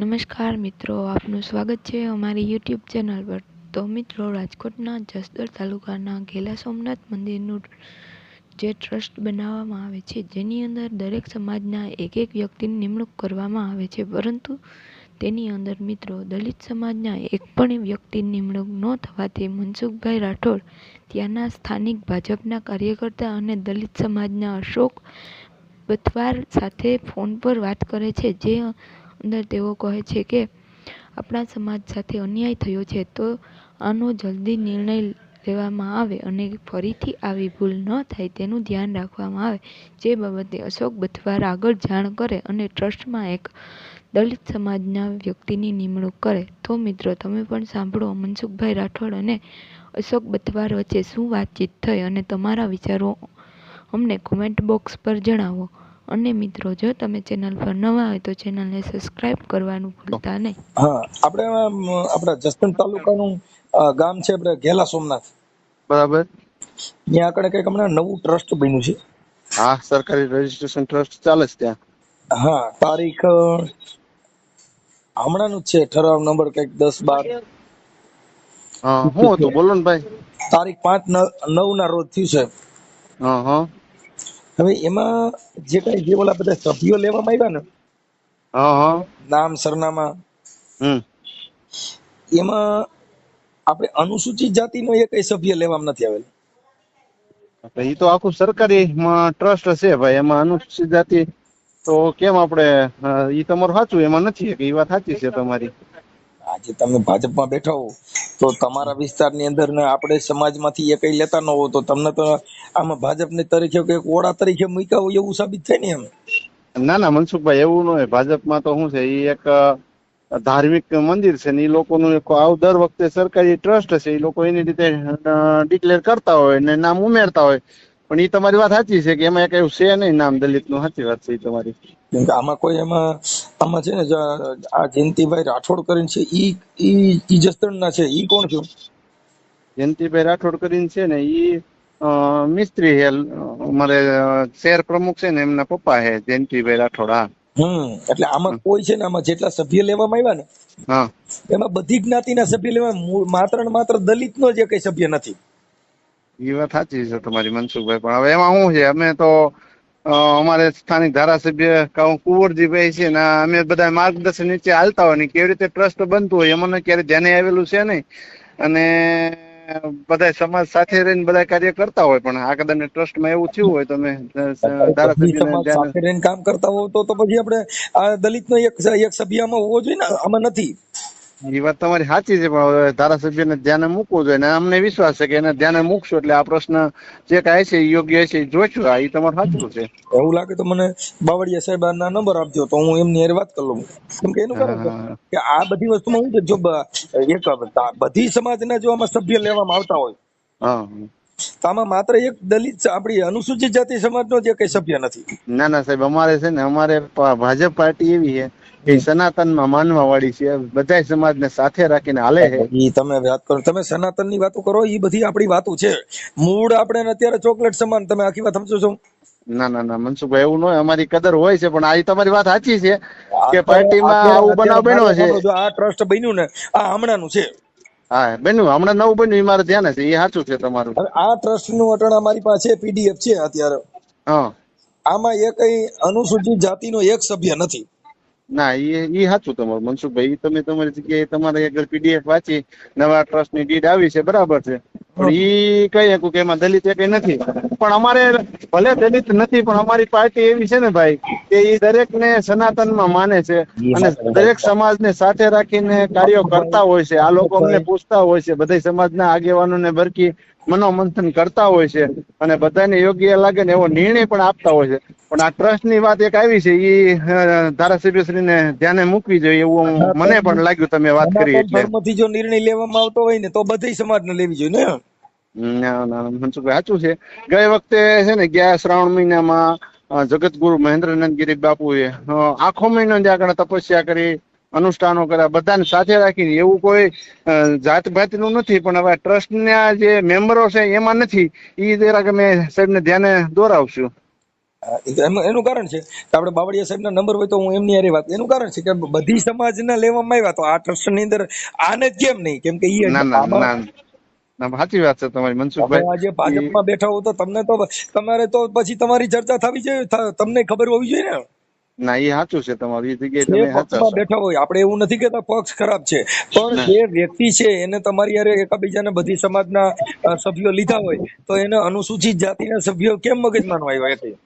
નમસ્કાર મિત્રો, આપનું સ્વાગત છે અમારી યુટ્યુબ ચેનલ પર. તો મિત્રો, રાજકોટના જસદર તાલુકાના ઘેલા સોમનાથ મંદિરનું જે ટ્રસ્ટ બનાવવામાં આવે છે, જેની અંદર દરેક સમાજના એક એક વ્યક્તિની નિમણૂક કરવામાં આવે છે. પરંતુ તેની અંદર મિત્રો, દલિત સમાજના એક પણ વ્યક્તિની નિમણૂક ન થવાથી મનસુખભાઈ રાઠોડ, ત્યાંના સ્થાનિક ભાજપના કાર્યકર્તા અને દલિત સમાજના અશોક બથવાર સાથે ફોન પર વાત કરે છે, જે અંદર તેઓ કહે છે કે, આપણા સમાજ સાથે અન્યાય થયો છે, તો આનો જલ્દી નિર્ણય લેવામાં આવે અને ફરીથી આવી ભૂલ ન થાય તેનું ધ્યાન રાખવામાં આવે. જે બાબતે અશોક બથવાર આગળ જાણ કરે અને ટ્રસ્ટમાં એક દલિત સમાજના વ્યક્તિની નિમણૂક કરે. તો મિત્રો, તમે પણ સાંભળો, મનસુખભાઈ રાઠોડ અને અશોક બથવાર વચ્ચે શું વાતચીત થઈ અને તમારા વિચારો અમને કોમેન્ટ બોક્સ પર જણાવો. અને મિત્રો જો તમે ચેનલ પર નવા હોય તો ચેનલને સબસ્ક્રાઇબ કરવાનું ભૂલતા નહીં. હા આપણે આપણા જસદણ તાલુકાનું ગામ છે આપણે ઘેલા સોમનાથ. બરાબર. ત્યાં આગળ કંઈક હમણાં નવું ટ્રસ્ટ બન્યું છે. હા સરકારી રજીસ્ટ્રેશન ટ્રસ્ટ ચાલે છે ત્યાં. હા તારીખ હમણાંનું જ છે ઠરાવ નંબર કંઈક દસ બાર. હા શું હતું બોલો ને ભાઈ. તારીખ પાંચ નવ ના રોજ થયું છે. હા હા. હવે એમાં જે કઈ જે ઓલા બધા સભ્યો લેવામાં આવ્યા ને હા હા. નામ સરનામા હમ. એમાં આપણે અનુસૂચિત જાતિનો એ કઈ સભ્ય લેવામાં નથી આવેલ. એ તો આખું સરકારી ટ્રસ્ટ છે ભાઈ એમાં અનુસૂચિત જાતિ તો કેમ આપણે એ તમારું સાચું એમાં નથી એ વાત સાચી છે તમારી. આજે તમે ભાજપમાં બેઠા હો, તો તમારા વિસ્તારની અંદર ને આપણે સમાજમાંથી એ કઈ લેતા ન હો, તો તમને તો આમાં ભાજપની તરીકે કે ઓળા તરીકે મૂક્યા હોય એવું સાબિત થાય ને એમ? ના ના, મનસુખભાઈ, એવું ન હોય. ભાજપમાં તો શું છે એ એક ધાર્મિક મંદિર છે ને એ લોકોનું એક આવ દર વખતે સરકારી ટ્રસ્ટ છે એ લોકો એની રીતે ડિક્લેર કરતા હોય ને નામ ઉમેરતા હોય. પણ ઈ તમારી વાત સાચી છે કે એમાં કઈ છે નહીં નામ દલિતનું સાચી વાત છે તમારી. કેમ કે આમાં કોઈ એમાં આમાં છે ને આ જયંતિભાઈ રાઠોડ કરીને છે ઈ ઈ ઈ જસદણના છે ઈ કોણ છે? જયંતિભાઈ રાઠોડ કરીને છે ને ઈ મિસ્ત્રી અમારે અ, શહેર પ્રમુખ છે ને એમના પપ્પા હે જયંતિભાઈ રાઠોડ હા. હમ એટલે આમાં કોઈ છે ને આમાં જેટલા સભ્ય લેવામાં આવ્યા ને હા. એમાં બધી જ્ઞાતિના સભ્ય લેવા માત્ર ને માત્ર દલિત નો જે કઈ સભ્ય નથી. એ વાત સાચી છે તમારી મનસુખભાઈ. પણ હવે એમાં શું છે? અમે તો અમારે સ્થાનિક ધારાસભ્ય કુંવરજીભાઈ છે ને અમે બધા માર્ગદર્શન નીચે હાલતા હોય ને કેવી રીતે ટ્રસ્ટ બનતું હોય એમને ક્યારે ધ્યાને આવેલું છે નહીં. અને બધા સમાજ સાથે રહીને બધા કાર્ય કરતા હોય પણ આ કદાચ ટ્રસ્ટમાં એવું થયું હોય તમે ધારાસભ્ય કામ કરતા હો તો તો પછી આપણે આ દલિતનો એક એક સભ્ય આમાં હોવો જોઈએ ને? આમાં નથી. એ વાત તમારી સાચી છે પણ હવે ધારાસભ્યને ધ્યાને મૂકવું જોઈએ અમને વિશ્વાસ છે કે એને ધ્યાને મૂકશું એટલે આ પ્રશ્ન જે કાંઈ છે યોગ્ય છે જોઈશું. આ એ તમારું સાચું છે. એવું લાગે તો મને બાવળિયા સાહેબ ના નંબર આપજો તો હું એમની હારે વાત કરી લઉં. કેમ કે એનું કારણ કે આ બધી વસ્તુમાં હું જો એક બધી સમાજના જો આમાં સભ્ય લેવામાં આવતા હોય હા. તો આમાં માત્ર એક દલિત આપણી અનુસૂચિત જાતિ સમાજનો જે કઈ સભ્ય નથી. ના ના સાહેબ અમારે છે ને અમારે ભાજપ પાર્ટી એવી છે ઈ સનાતનમાં માનવા વાળી છે. બધા સમાજને સાથે રાખીને હાલે છે. ઈ તમે વાત કરો તમે સનાતનની વાતો કરો ઈ બધી આપણી વાતો છે. મૂળ આપણે અત્યારે ચોકલેટ સમાન તમે આખી વાત સમજો છો? ના ના ના મનસુખભાઈ એવું ન હોય. અમારી કદર હોય છે પણ આ તમારી વાત સાચી છે કે પાર્ટીમાં આવું બનાવ બન્યો છે. આ ટ્રસ્ટ બન્યું ને આ હમણાંનું છે. હા બન્યું. હમણાં નવું બન્યું એ મારે ધ્યાન છે. એ સાચું છે તમારું. આ ટ્રસ્ટનું અટણ અમારી પાસે પીડીએફ છે અત્યારે. હા. આમાં એ કઈ અનુસૂચિત જાતિનો એક સભ્ય નથી. ના એ એ સાચું તમારું મનસુખભાઈ. તમે તમારી જગ્યાએ તમારે આગળ પીડીએફ વાંચી નવા ટ્રસ્ટની ડીડ આવી છે બરાબર છે. પણ એ કહી શકું કે એમાં દલિત એ કઈ નથી. પણ અમારે ભલે દલિત નથી પણ અમારી પાર્ટી એવી છે ને ભાઈ કે એ દરેક ને સનાતનમાં માને છે અને દરેક સમાજ ને સાથે રાખીને કાર્યો કરતા હોય છે. આ લોકો અમને પૂછતા હોય છે બધા સમાજના આગેવાનોને બરકી મનોમંથન કરતા હોય છે અને બધાને યોગ્ય લાગે ને એવો નિર્ણય પણ આપતા હોય છે. પણ આ ટ્રસ્ટની વાત એક આવી છે એ ધારાસભ્યશ્રીને ધ્યાને મૂકવી જોઈએ એવું મને પણ લાગ્યું તમે વાત કરી એટલે. જો નિર્ણય લેવામાં આવતો હોય ને તો બધી સમાજને લેવી જોઈએ ને. ના ના સાચું છે. ગઈ વખતે છે ને ગયા શ્રાવણ મહિનામાં જગતગુરુ મહેન્દ્રનંદ ગિરી બાપુએ આખો મહિનો જ આગળ તપસ્યા કરી અનુષ્ઠાનો કર્યા. બધાને સાથે રાખીને. એવું કોઈ જાત ભાતનું નથી પણ હવે ટ્રસ્ટના જે મેમ્બરો છે એમાં નથી. એ જરાક અમે સાહેબને ધ્યાને દોરાવશું. એનું કારણ છે. કે આપણે બાવળિયા સાહેબના નંબર હોય તો હું એમની હારે વાત એનું કારણ છે કે બધી સમાજના લેવામાં આવ્યા તો આ ટ્રસ્ટની અંદર આને કેમ નહીં? કેમ કે ઈ ના ના ના ના. સાચી વાત છે તમારી તમે મનસુખભાઈ આજે ભાજપમાં બેઠા હો તો તમને તો તમારે તો પછી તમારી ચર્ચા થવી જોઈએ. તમને ખબર હોવી જોઈએ ને? ના એ સાચું છે તમારું એ જગ્યાએ તમે સાચા બેઠા હોય આપણે એવું નથી કેતા પક્ષ ખરાબ છે પણ જે વ્યક્તિ છે એને તમારી હારે એકાબીજાને બધી સમાજના સભ્યો લીધા હોય તો એને અનુસૂચિત જાતિના સભ્યો કેમ મગજમાં માનવા આવ્યા એટલે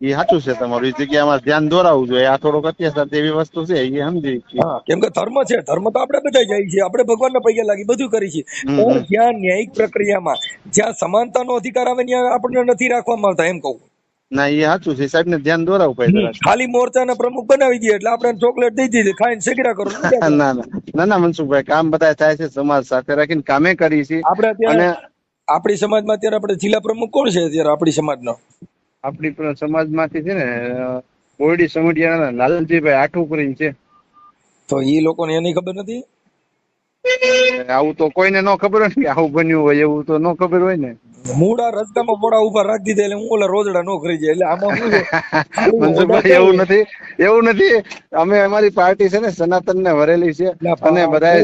એ સાચું છે તમારું એ જગ્યામાં ધ્યાન દોરાવવું જોઈએ. આ થોડોક અત્યાચાર જેવી વસ્તુ છે એ સમજી કેમ કે ધર્મ છે ધર્મ તો આપણે બધા જાય છે આપણે ભગવાનના પૈગે લાગી બધું કરી છે પણ જ્યાં ન્યાયિક પ્રક્રિયામાં જ્યાં સમાનતાનો અધિકાર આવે ત્યાં આપણને નથી રાખવામાં આવતા એમ કહું. ના એ સાચું છે. સાહેબ ને ધ્યાન દોરાવું પડે. ખાલી મોરચાના પ્રમુખ બનાવી દઈએ એટલે આપણે ચોકલેટ દઈ દીધી. ખાઈને સેગડા કરો. ના ના. ના ના મનસુખભાઈ કામ બધા થાય છે સમાજ સાથે. રાખીને કામે કરી છે. આપણે અત્યારે આપણી સમાજમાં અત્યારે આપણે જિલ્લા પ્રમુખ કોણ છે અત્યારે આપણી સમાજનો? આપણી સમાજ સમાજમાંથી છે ને બોરડી બોરડી સમઢિયાના લાલજીભાઈ આઠું કરીને છે. તો એ લોકોને એની ખબર નથી? આવું તો કોઈને ન ખબર હોય ને કે આવું બન્યું હોય એવું તો ન ખબર હોય ને. મૂળા રસ્તામાં મોડા ઊભા રાખી દીધા એટલે હું ઓલા રોજડા નો કરી જાય. એટલે આમાં મનસુખભાઈ એવું નથી એવું નથી. અમે અમારી પાર્ટી છે ને સનાતન ને વરેલી છે. અને બધા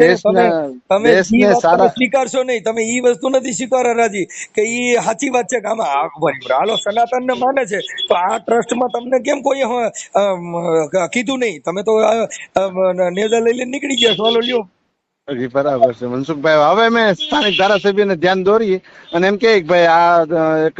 દેશના તમે- સારા સ્વીકારશો નહીં. તમે ઈ વસ્તુ નથી સ્વીકારવા રાજી કે ઈ સાચી વાત છે કે આમાં હાલો સનાતન ને માને છે. તો આ ટ્રસ્ટમાં તમને કેમ કોઈ કીધું નહીં? તમે તો નેજા લઈ લઈને નીકળી ગયા છો. હાલો લ્યો. જી, બરાબર છે. મનસુખભાઈ હવે અમે સ્થાનિક ધારાસભ્યને ધ્યાન દોરીએ અને એમ કે ભાઈ આ એક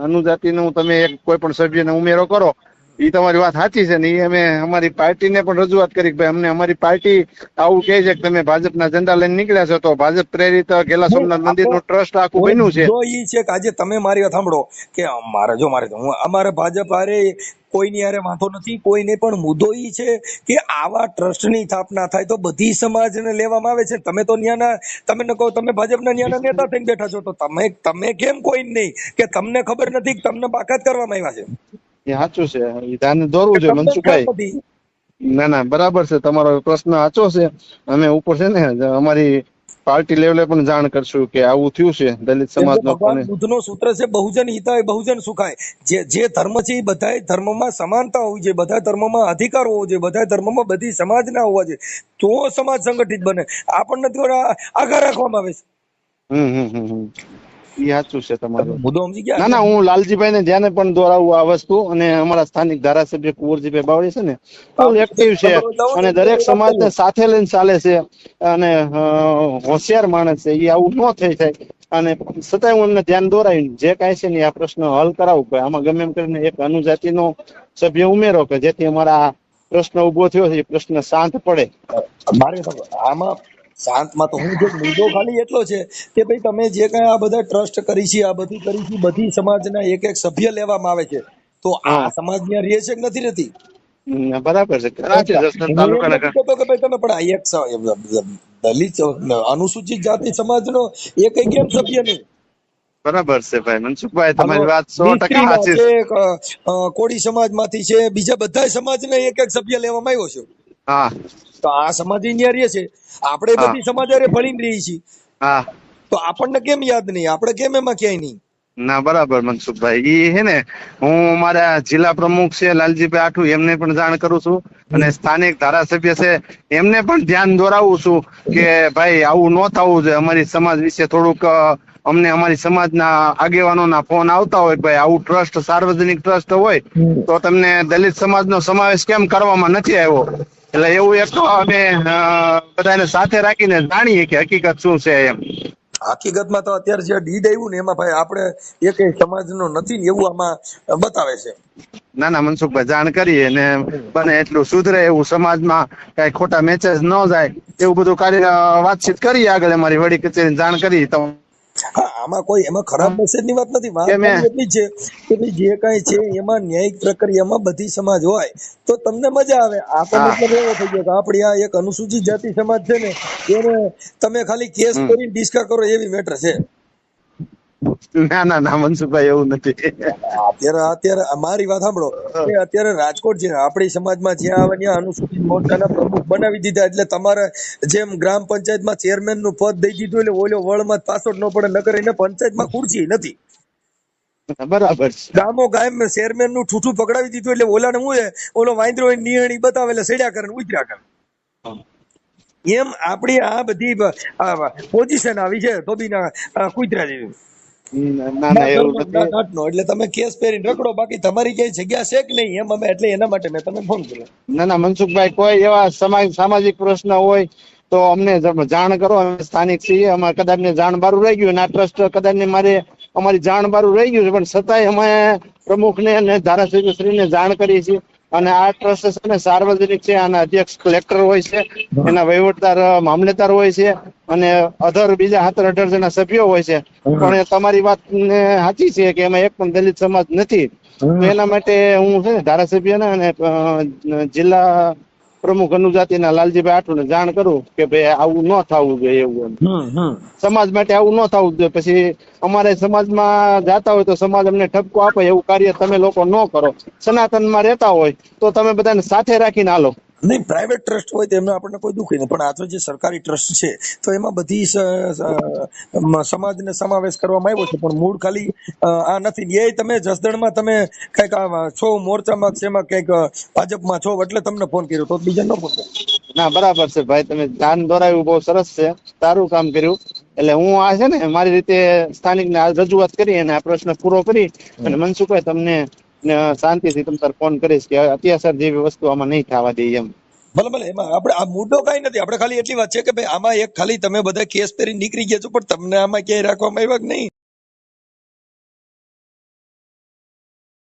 અનુજાતિનું તમે એક કોઈ પણ સભ્યને ઉમેરો કરો. એ તમારી વાત સાચી છે ને એ અમે અમારી પાર્ટીને પણ રજૂઆત કરી કે ભાઈ અમને અમારી પાર્ટી આવું કહે છે કે તમે ભાજપના ઝંડા લઈને નીકળ્યા છો તો ભાજપ પ્રેરિત ગેલા સોમનાથ મંદિરનું ટ્રસ્ટ આખું બન્યું છે. મુદ્દો એ છે કે આજે તમે મારી વાત સાંભળો કે મારે જો મારે હું અમારે ભાજપ હારે કોઈની હારે વાંધો નથી કોઈને પણ મુદ્દો એ છે કે આવા ટ્રસ્ટની સ્થાપના થાય તો બધી સમાજને લેવામાં આવે છે. તમે તો ન્યાના તમે કહો તમે ભાજપના ન્યાના નેતા થઈને બેઠા છો તો તમે તમે કેમ કોઈ નહીં? કે તમને ખબર નથી કે તમને બાકાત કરવામાં આવ્યા છે? એ સાચું છે. એ ધ્યાન દોરવું જોઈએ મનસુખભાઈ. ના ના બરાબર છે. તમારો પ્રશ્ન સાચો છે. અમે ઉપર છે ને અમારી પાર્ટી લેવલે પણ જાણ કરશું કે આવું થયું છે. દલિત સમાજ નો બુદ્ધનો સૂત્ર છે બહુજન હિતાય બહુજન સુખાય જે જે ધર્મ છે એ બધાય ધર્મમાં સમાનતા હોવી જોઈએ. બધા ધર્મમાં અધિકાર હોવો જોઈએ. બધા ધર્મમાં બધી સમાજ ના હોવા જોઈએ. તો સમાજ સંગઠિત બને. આપણને થોડા આગળ આઘા રાખવામાં આવે છે. હમ હમ હમ. એ સાચું છે તમારું. મુદ્દો સમજી ગયા ના ના હું લાલજીભાઈ ને ધ્યાને પણ દોરાવું આ વસ્તુ અને અમારા સ્થાનિક ધારાસભ્ય કુંવરજીભાઈ બાવળી છે ને ફૂલ એક્ટિવ છે. અને દરેક સમાજને સાથે લઈને ચાલે છે અને હોશિયાર માણસ છે. એ આવું ન થઈ જાય અને છતાંય હું એમને ધ્યાન દોરાવી જે કાંઈ છે ને આ પ્રશ્ન હલ કરાવું. કે આમાં ગમે એમ કરીને એક અનુજાતિનો સભ્ય ઉમેરો કે જેથી અમારા પ્રશ્ન ઊભો થયો છે એ પ્રશ્ન શાંત પડે. મારે આમાં શાંતમાં તો હું જો મુદ્દો ખાલી એટલો છે કે ભાઈ તમે જે કઈ આ બધા ટ્રસ્ટ કરી છે આ બધી કરી છે બધી સમાજના એક એક સભ્ય લેવામાં આવે છે તો આ સમાજ ત્યાં રહે છે કે નથી રહેતી? બરાબર છે. તમે પણ આ એક દલિત અનુસૂચિત જાતિ સમાજનો એક કેમ સભ્ય નહીં? બરાબર છે ભાઈ. મનસુખભાઈ તમારી વાત સો ટકા સાચી છે. છે ક- અ, કોળી સમાજમાંથી છે બીજા બધા સમાજને એક એક સભ્ય લેવામાં આવ્યો છે. હા. તો આ સમાજ અહીંયા રહે છે. આપણે બધી સમાજ હારે ભળીને રહીએ છીએ. હા. તો આપણને કેમ યાદ નહીં? આપણે કેમ એમાં ક્યાંય નહીં? ના બરાબર મનસુખભાઈ. એ હે ને હું મારા જિલ્લા પ્રમુખ છે લાલજીભાઈ આઠુ એમને પણ જાણ કરું છું. અને સ્થાનિક ધારાસભ્ય છે એમને પણ ધ્યાન દોરાવું છું કે ભાઈ આવું ન થવું જોઈએ. અમારી સમાજ વિશે થોડુંક અમને અમારી સમાજના આગેવાનોના ફોન આવતા હોય ભાઈ આવું ટ્રસ્ટ સાર્વજનિક ટ્રસ્ટ હોય તો તમને દલિત સમાજનો સમાવેશ કેમ કરવામાં નથી આવ્યો? એટલે એવું એક અમે બધાને સાથે રાખીને જાણીએ કે હકીકત શું છે એમ. હકીકતમાં તો અત્યારે જે ડીડ આવ્યું ને એમાં ભાઈ આપણે એક સમાજનો નથી ને એવું આમાં બતાવે છે. ના ના મનસુખભાઈ જાણ કરીએ ને બને એટલું સુધરે એવું સમાજમાં કઈ ખોટા મેસેજ ન જાય. એવું બધું કાર્ય વાતચીત કરીએ આગળ અમારી વડી કચેરી જાણ કરી તો હા આમાં કોઈ એમાં ખરાબ મેસેજની વાત નથી. વાત એટલી છે કે ભાઈ જે કઈ છે એમાં ન્યાયિક પ્રક્રિયામાં બધી સમાજ હોય તો તમને મજા આવે. આ તો મતલબ એવો થઈ ગયો કે આપણી આ એક અનુસૂચિત જાતિ સમાજ છે ને એને તમે ખાલી કેસ કરીને ડિસ્કા કરો એવી મેટર છે. ના ના ના મનસુખભાઈ એવું નથી. અત્યારે અત્યારે મારી વાત સાંભળો. અત્યારે રાજકોટ છે આપણી સમાજમાં જ્યાં આવે ત્યાં અનુસૂચિત મોરચાના પ્રમુખ બનાવી દીધા એટલે તમારે જેમ ગ્રામ પંચાયતમાં ચેરમેનનું પદ દઈ દીધું એટલે ઓલો વળમાં પાછો ન પડે નગર એને પંચાયતમાં ખુરશી નથી. બરાબર ગામો ગામ ચેરમેનનું ઠૂઠું પકડાવી દીધું એટલે ઓલાને હું ઓલો વાંદરો નિયણી બતાવે એટલે સડ્યા કરે ઉતર્યા કરે. એમ આપણી આ બધી પોઝિશન આવી છે ધોબીના કૂતરા જેવી. ના ના એવું નથી. એટલે તમે કેસ પહેરીને રખડો. બાકી તમારી ક્યાંય જગ્યા છે કે નહીં એમ અમે એટલે એના માટે મેં તમને ફોન કર્યો. ના ના મનસુખભાઈ કોઈ એવા સમાજ સામાજિક પ્રશ્ન હોય તો અમને જાણ કરો. અમે સ્થાનિક છીએ અમારે કદાચ ને જાણ બારું રહી ગયું આ ટ્રસ્ટ કદાચ ને મારે અમારી જાણ બારું રહી ગયું છે પણ છતાંય અમે પ્રમુખને અને ધારાસભ્યશ્રીને જાણ કરીએ છે અને આ ટ્રસ્ટ છે ને સાર્વજનિક છે, આના અધ્યક્ષ કલેક્ટર હોય છે, એના વહીવટદાર મામલેદાર હોય છે, અને અધર બીજા સત્તર અઢાર જણા સભ્યો હોય છે. પણ તમારી વાત ને સાચી છે કે એમાં એક પણ દલિત સમાજ નથી. એના માટે હું છે ને ધારાસભ્યને અને જિલ્લા પ્રમુખ અનુજાતિના લાલજીભાઈ આઠુને જાણ કરું કે ભાઈ આવું ન થવું જોઈએ એવું એમ. સમાજ માટે આવું ન થવું જોઈએ. પછી અમારે સમાજમાં જાતા હોય તો સમાજ અમને ઠપકો આપે એવું કાર્ય તમે લોકો ન કરો. સનાતનમાં રહેતા હોય તો તમે બધાને સાથે રાખીને હાલો. નહીં પ્રાઇવેટ ટ્રસ્ટ હોય તો એમાં આપણને કોઈ દુઃખ નહીં. પણ આ તો જે સરકારી ટ્રસ્ટ છે, તો એમાં બધી સમાજને સમાવેશ કરવામાં આવ્યો છે. પણ મૂળ ખાલી આ નથી. એ તમે જસદણમાં તમે કંઈક છો, મોરચામાં કે કંઈક ભાજપમાં છો એટલે તમને ફોન કર્યો તો બીજા ન ફોન ના, બરાબર છે. ભાઈ, તમે ધ્યાન દોરાવ્યું બહુ સરસ છે. સારું કામ કર્યું. એટલે હું આ છે ને, મારી રીતે સ્થાનિકને આ રજૂઆત કરી અને આ પ્રશ્ન પૂરો કરી અને મનસુખભાઈ તમને શાંતિથી તમ તાર ફોન કરીશ કે અત્યાચાર જેવી વસ્તુ આમાં નહીં થવા દઈએ એમ. ભલે ભલે, એમાં આપણે આ મુદ્દો કઈ નથી. આપણે ખાલી એટલી વાત છે કે ભાઈ આમાં એક ખાલી તમે બધા કેસ પહેરી નીકળી ગયા છો, પણ તમને આમાં ક્યાંય રાખવામાં આવ્યા કે નહીં?